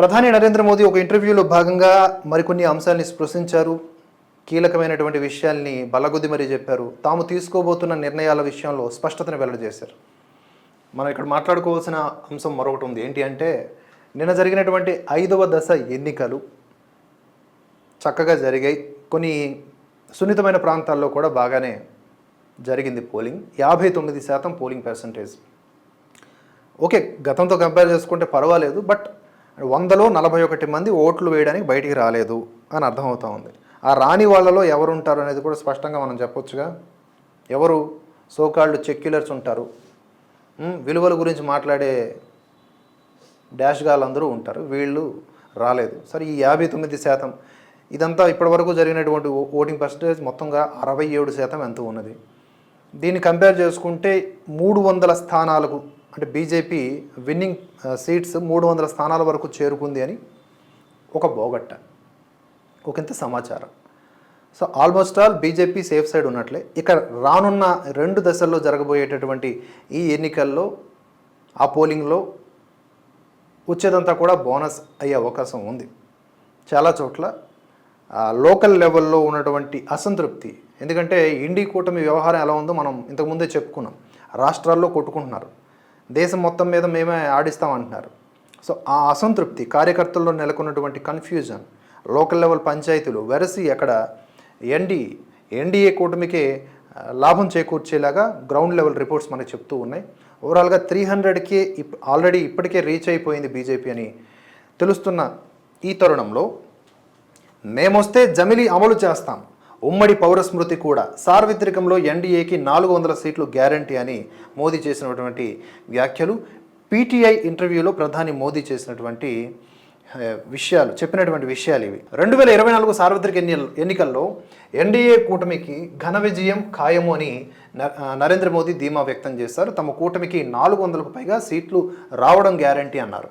ప్రధాని నరేంద్ర మోదీ ఒక ఇంటర్వ్యూలో భాగంగా మరికొన్ని అంశాల్ని స్పృశించారు. కీలకమైనటువంటి విషయాల్ని బలగొద్ది మరీ చెప్పారు. తాము తీసుకోబోతున్న నిర్ణయాల విషయంలో స్పష్టతను వెల్లడిచేశారు. మనం ఇక్కడ మాట్లాడుకోవాల్సిన అంశం మరొకటి ఉంది. ఏంటి అంటే నిన్న జరిగినటువంటి ఐదవ దశ ఎన్నికలు చక్కగా జరిగాయి. కొన్ని సున్నితమైన ప్రాంతాల్లో కూడా బాగానే జరిగింది పోలింగ్. యాభై తొమ్మిది శాతం పోలింగ్ పర్సంటేజ్. ఓకే గతంతో కంపేర్ చేసుకుంటే పర్వాలేదు బట్ వందలో నలభై ఒకటి మంది ఓట్లు వేయడానికి బయటికి రాలేదు అని అర్థమవుతా ఉంది. ఆ రాని వాళ్ళలో ఎవరు ఉంటారు అనేది కూడా స్పష్టంగా మనం చెప్పొచ్చుగా? ఎవరు? సోకాళ్ళు చెక్యులర్స్ ఉంటారు. విలువల గురించి మాట్లాడే డాష్గాలు అందరూ ఉంటారు. వీళ్ళు రాలేదు. సరే ఈ యాభై తొమ్మిది శాతం ఇదంతా ఇప్పటివరకు జరిగినటువంటి ఓ- ఓటింగ్ పర్సంటేజ్ మొత్తంగా అరవై ఏడు శాతం ఎంత ఉన్నది. దీన్ని కంపేర్ చేసుకుంటే మూడు వందల స్థానాలకు అంటే బీజేపీ విన్నింగ్ సీట్స్ మూడు వందల స్థానాల వరకు చేరుకుంది అని ఒక బోగట్ట ఒకంత సమాచారం. So almost all BJP safe side ఉన్నట్లే. ఇక రానున్న రెండు దశల్లో జరగబోయేటటువంటి ఈ ఎన్నికల్లో ఆ పోలింగ్లో వచ్చేదంతా కూడా బోనస్ అయ్యే అవకాశం ఉంది. చాలా చోట్ల లోకల్ లెవెల్లో ఉన్నటువంటి అసంతృప్తి. ఎందుకంటే ఇండి కూటమి వ్యవహారం ఎలా ఉందో మనం ఇంతకుముందే చెప్పుకున్నాం. రాష్ట్రాల్లో కొట్టుకుంటున్నారు. దేశం మొత్తం మీద మేమే ఆడిస్తామంటున్నారు. సో ఆ అసంతృప్తి కార్యకర్తల్లో నెలకొన్నటువంటి కన్ఫ్యూజన్ లోకల్ లెవెల్ పంచాయతీలు వెరసి అక్కడ ఎన్డీ ఎన్డీఏ కూటమికే లాభం చేకూర్చేలాగా గ్రౌండ్ లెవెల్ రిపోర్ట్స్ మనకు చెప్తూ ఉన్నాయి. ఓవరాల్గా త్రీ హండ్రెడ్కే ఇప్ ఆల్రెడీ ఇప్పటికే రీచ్ అయిపోయింది బీజేపీ అని తెలుస్తున్న ఈ తరుణంలో మేమొస్తే జమిలి అమలు చేస్తాం. ఉమ్మడి పౌర స్మృతి కూడా సార్వత్రికంలో ఎన్డీఏకి నాలుగు వందల సీట్లు గ్యారంటీ అని మోదీ చేసినటువంటి వ్యాఖ్యలు. పీటీఐ ఇంటర్వ్యూలో ప్రధాని మోదీ చేసినటువంటి విషయాలు చెప్పినటువంటి విషయాలు ఇవి. రెండు వేల ఇరవై నాలుగు సార్వత్రిక ఎన్ని ఎన్నికల్లో ఎన్డీఏ కూటమికి ఘన విజయం ఖాయము అని న- నరేంద్ర మోదీ ధీమా వ్యక్తం చేశారు. తమ కూటమికి నాలుగు వందలకు పైగా సీట్లు రావడం గ్యారంటీ అన్నారు.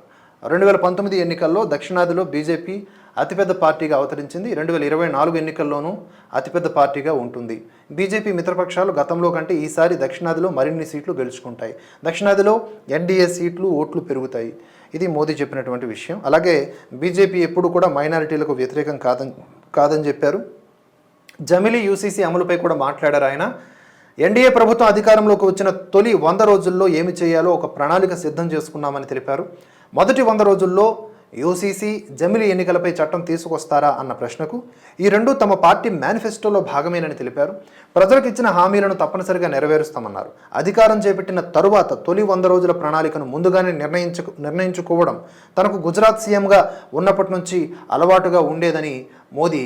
రెండు వేల పంతొమ్మిది ఎన్నికల్లో దక్షిణాదిలో బీజేపీ అతిపెద్ద పార్టీగా అవతరించింది. రెండు వేల ఇరవై నాలుగు ఎన్నికల్లోనూ అతిపెద్ద పార్టీగా ఉంటుంది. బీజేపీ మిత్రపక్షాలు గతంలో కంటే ఈసారి దక్షిణాదిలో మరిన్ని సీట్లు గెలుచుకుంటాయి. దక్షిణాదిలో ఎన్డీఏ సీట్లు ఓట్లు పెరుగుతాయి. ఇది మోదీ చెప్పినటువంటి విషయం. అలాగే బీజేపీ ఎప్పుడు కూడా మైనారిటీలకు వ్యతిరేకం కాదని కాదని చెప్పారు. జమిలీ యూసీసీ అమలుపై కూడా మాట్లాడారు ఆయన. ఎన్డీఏ ప్రభుత్వం అధికారంలోకి వచ్చిన తొలి వంద రోజుల్లో ఏమి చేయాలో ఒక ప్రణాళిక సిద్ధం చేసుకున్నామని తెలిపారు. మొదటి వంద రోజుల్లో యూసీసీ జమిలీ ఎన్నికలపై చట్టం తీసుకొస్తారా అన్న ప్రశ్నకు ఈ రెండు తమ పార్టీ మేనిఫెస్టోలో భాగమేనని తెలిపారు. ప్రజలకు ఇచ్చిన హామీలను తప్పనిసరిగా నెరవేరుస్తామన్నారు. అధికారం చేపట్టిన తరువాత తొలి వంద రోజుల ప్రణాళికను ముందుగానే నిర్ణయించు నిర్ణయించుకోవడం తనకు గుజరాత్ సీఎంగా ఉన్నప్పటి నుంచి అలవాటుగా ఉండేదని మోదీ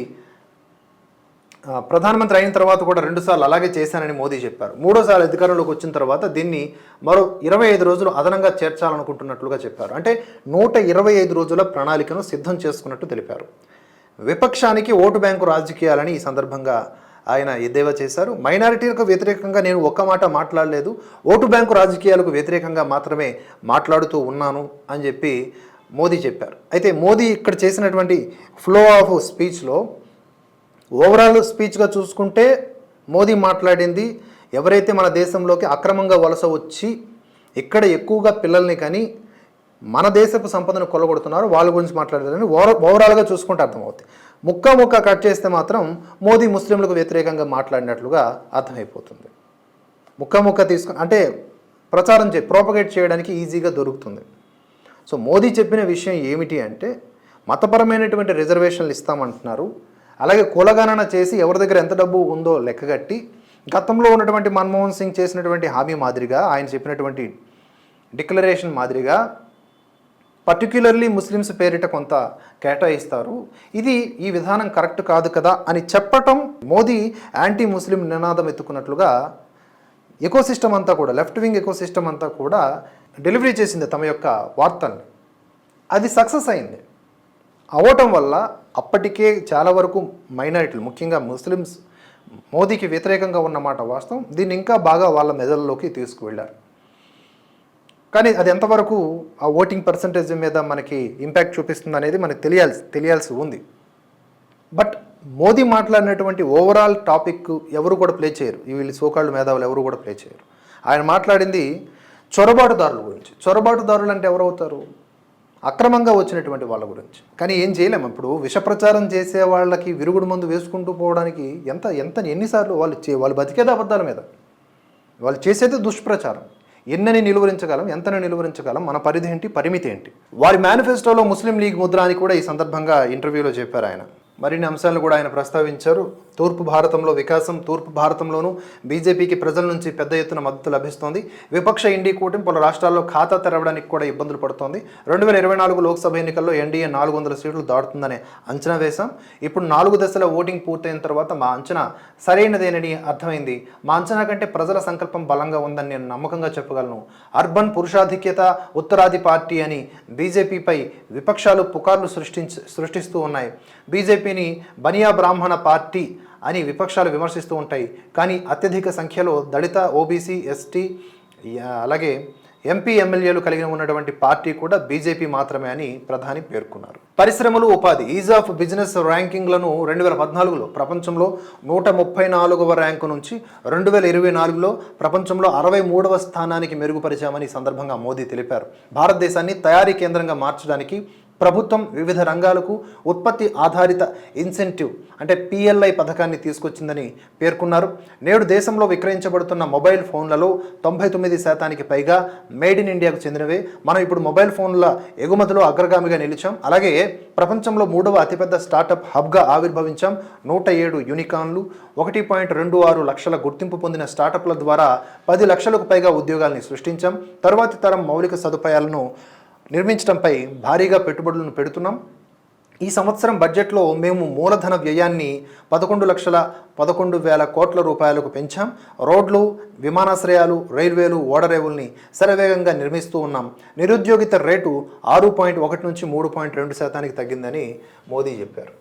ప్రధానమంత్రి అయిన తర్వాత కూడా రెండుసార్లు అలాగే చేశానని మోదీ చెప్పారు. మూడోసారి అధికారంలోకి వచ్చిన తర్వాత దీన్ని మరో ఇరవై ఐదు రోజులు అదనంగా చేర్చాలనుకుంటున్నట్లుగా చెప్పారు. అంటే నూట ఇరవై ఐదు రోజుల ప్రణాళికను సిద్ధం చేసుకున్నట్టు తెలిపారు. విపక్షానికి ఓటు బ్యాంకు రాజకీయాలని ఈ సందర్భంగా ఆయన ఎద్దేవా చేశారు. మైనారిటీలకు వ్యతిరేకంగా నేను ఒక్క మాట మాట్లాడలేదు. ఓటు బ్యాంకు రాజకీయాలకు వ్యతిరేకంగా మాత్రమే మాట్లాడుతూ ఉన్నాను అని చెప్పి మోదీ చెప్పారు. అయితే మోదీ ఇక్కడ చేసినటువంటి ఫ్లో ఆఫ్ స్పీచ్లో ఓవరాల్ స్పీచ్గా చూసుకుంటే మోదీ మాట్లాడింది ఎవరైతే మన దేశంలోకి అక్రమంగా వలస వచ్చి ఇక్కడ ఎక్కువగా పిల్లల్ని కానీ మన దేశపు సంపదను కొల్లగొడుతున్నారు వాళ్ళ గురించి మాట్లాడారని ఓవర్ ఓవరాల్గా చూసుకుంటే అర్థమవుతుంది. ముక్క ముక్క కట్ చేస్తే మాత్రం మోదీ ముస్లింలకు వ్యతిరేకంగా మాట్లాడినట్లుగా అర్థమైపోతుంది. ముక్క ముక్క తీసుకుని అంటే ప్రచారం చే ప్రోపగేట్ చేయడానికి ఈజీగా దొరుకుతుంది. సో మోదీ చెప్పిన విషయం ఏమిటి అంటే మతపరమైనటువంటి రిజర్వేషన్లు ఇస్తామంటున్నారు. అలాగే కులగణన చేసి ఎవరి దగ్గర ఎంత డబ్బు ఉందో లెక్కగట్టి గతంలో ఉన్నటువంటి మన్మోహన్ సింగ్ చేసినటువంటి హామీ మాదిరిగా ఆయన చెప్పినటువంటి డిక్లరేషన్ మాదిరిగా పర్టిక్యులర్లీ ముస్లిమ్స్ పేరిట కొంత కేటాయిస్తారు. ఇది ఈ విధానం కరెక్ట్ కాదు కదా అని చెప్పటం మోదీ యాంటీ ముస్లిం నినాదం ఎత్తుకున్నట్లుగా ఎకోసిస్టమ్ అంతా కూడా లెఫ్ట్ వింగ్ ఎకోసిస్టమ్ అంతా కూడా డెలివరీ చేసింది తమ యొక్క వార్తల్ని. అది సక్సెస్ అయింది. అవటం వల్ల అప్పటికే చాలా వరకు మైనారిటీలు ముఖ్యంగా ముస్లిమ్స్ మోదీకి వ్యతిరేకంగా ఉన్నమాట వాస్తవం. దీన్ని ఇంకా బాగా వాళ్ళ మెదడులోకి తీసుకువెళ్ళారు. కానీ అది ఎంతవరకు ఆ ఓటింగ్ పర్సంటేజ్ మీద మనకి ఇంపాక్ట్ చూపిస్తుంది అనేది మనకు తెలియాల్సి తెలియాల్సి ఉంది. బట్ మోదీ మాట్లాడినటువంటి ఓవరాల్ టాపిక్ ఎవరు కూడా ప్లే చేయరు. వీళ్ళు సోకాళ్ళు మేధావులు ఎవరు కూడా ప్లే చేయరు. ఆయన మాట్లాడింది చొరబాటుదారుల గురించి. చొరబాటుదారులు అంటే ఎవరవుతారు అక్రమంగా వచ్చినటువంటి వాళ్ళ గురించి. కానీ ఏం చేయలేము. ఇప్పుడు విష ప్రచారం చేసే వాళ్ళకి విరుగుడు మందు వేసుకుంటూ పోవడానికి ఎంత ఎంత ఎన్నిసార్లు వాళ్ళు చే వాళ్ళు బతికేది అబద్ధాల మీద. వాళ్ళు చేసేది దుష్ప్రచారం. ఎన్నని నిలువరించగలం ఎంతని నిలువరించగలం మన పరిధి ఏంటి పరిమితి ఏంటి? వారి మేనిఫెస్టోలో ముస్లిం లీగ్ ముద్ర అని కూడా ఈ సందర్భంగా ఇంటర్వ్యూలో చెప్పారు ఆయన. మరిన్ని అంశాలను కూడా ఆయన ప్రస్తావించారు. తూర్పు భారతంలో వికాసం తూర్పు భారతంలోనూ బీజేపీకి ప్రజల నుంచి పెద్ద ఎత్తున మద్దతు లభిస్తోంది. విపక్ష ఇండీ కూటమి పలు రాష్ట్రాల్లో ఖాతా తెరవడానికి కూడా ఇబ్బందులు పడుతోంది. రెండు వేల ఇరవై నాలుగు లోక్సభ ఎన్నికల్లో ఎన్డీఏ నాలుగు వందల సీట్లు దాటుతుందనే అంచనా వేశాం. ఇప్పుడు నాలుగు దశల ఓటింగ్ పూర్తయిన తర్వాత మా అంచనా సరైనదేనని అర్థమైంది. మా అంచనా కంటే ప్రజల సంకల్పం బలంగా ఉందని నేను నమ్మకంగా చెప్పగలను. అర్బన్ పురుషాధిక్యత ఉత్తరాది పార్టీ అని బీజేపీపై విపక్షాలు పుకార్లు సృష్టించి సృష్టిస్తూ ఉన్నాయి. బీజేపీని బనియా బ్రాహ్మణ పార్టీ అని విపక్షాలు విమర్శిస్తూ ఉంటాయి. కానీ అత్యధిక సంఖ్యలో దళిత ఓబీసీ ఎస్టీ అలాగే ఎంపీ ఎమ్మెల్యేలు కలిగి ఉన్నటువంటి పార్టీ కూడా బీజేపీ మాత్రమే అని ప్రధాని పేర్కొన్నారు. పరిశ్రమలు ఉపాధి ఈజ్ ఆఫ్ బిజినెస్ ర్యాంకింగ్లను రెండు వేల పద్నాలుగులో ప్రపంచంలో నూట ముప్పై నాలుగవ ర్యాంకు నుంచి రెండు వేల ఇరవై నాలుగులో ప్రపంచంలో అరవై మూడవ స్థానానికి మెరుగుపరిచామని సందర్భంగా మోదీ తెలిపారు. భారతదేశాన్ని తయారీ కేంద్రంగా మార్చడానికి ప్రభుత్వం వివిధ రంగాలకు ఉత్పత్తి ఆధారిత ఇన్సెంటివ్ అంటే పిఎల్ఐ పథకాన్ని తీసుకొచ్చిందని పేర్కొన్నారు. నేడు దేశంలో విక్రయించబడుతున్న మొబైల్ ఫోన్లలో తొంభై తొమ్మిది శాతానికి పైగా మేడ్ ఇన్ ఇండియాకు చెందినవే. మనం ఇప్పుడు మొబైల్ ఫోన్ల ఎగుమతిలో అగ్రగామిగా నిలిచాం. అలాగే ప్రపంచంలో మూడవ అతిపెద్ద స్టార్టప్ హబ్గా ఆవిర్భవించాం. నూట ఏడు యూనికాన్లు ఒకటి పాయింట్ రెండు ఆరు లక్షల గుర్తింపు పొందిన స్టార్టప్ల ద్వారా పది లక్షలకు పైగా ఉద్యోగాల్ని సృష్టించాం. తరువాతి తరం మౌలిక సదుపాయాలను నిర్మించడంపై భారీగా పెట్టుబడులను పెడుతున్నాం. ఈ సంవత్సరం బడ్జెట్లో మేము మూలధన వ్యయాన్ని పదకొండు లక్షల పదకొండు వేల కోట్ల రూపాయలకు పెంచాం. రోడ్లు విమానాశ్రయాలు రైల్వేలు ఓడరేవుల్ని శరవేగంగా నిర్మిస్తూ ఉన్నాం. నిరుద్యోగిత రేటు ఆరు పాయింట్ ఒకటి నుంచి మూడు పాయింట్ రెండు శాతానికి తగ్గిందని మోదీ చెప్పారు.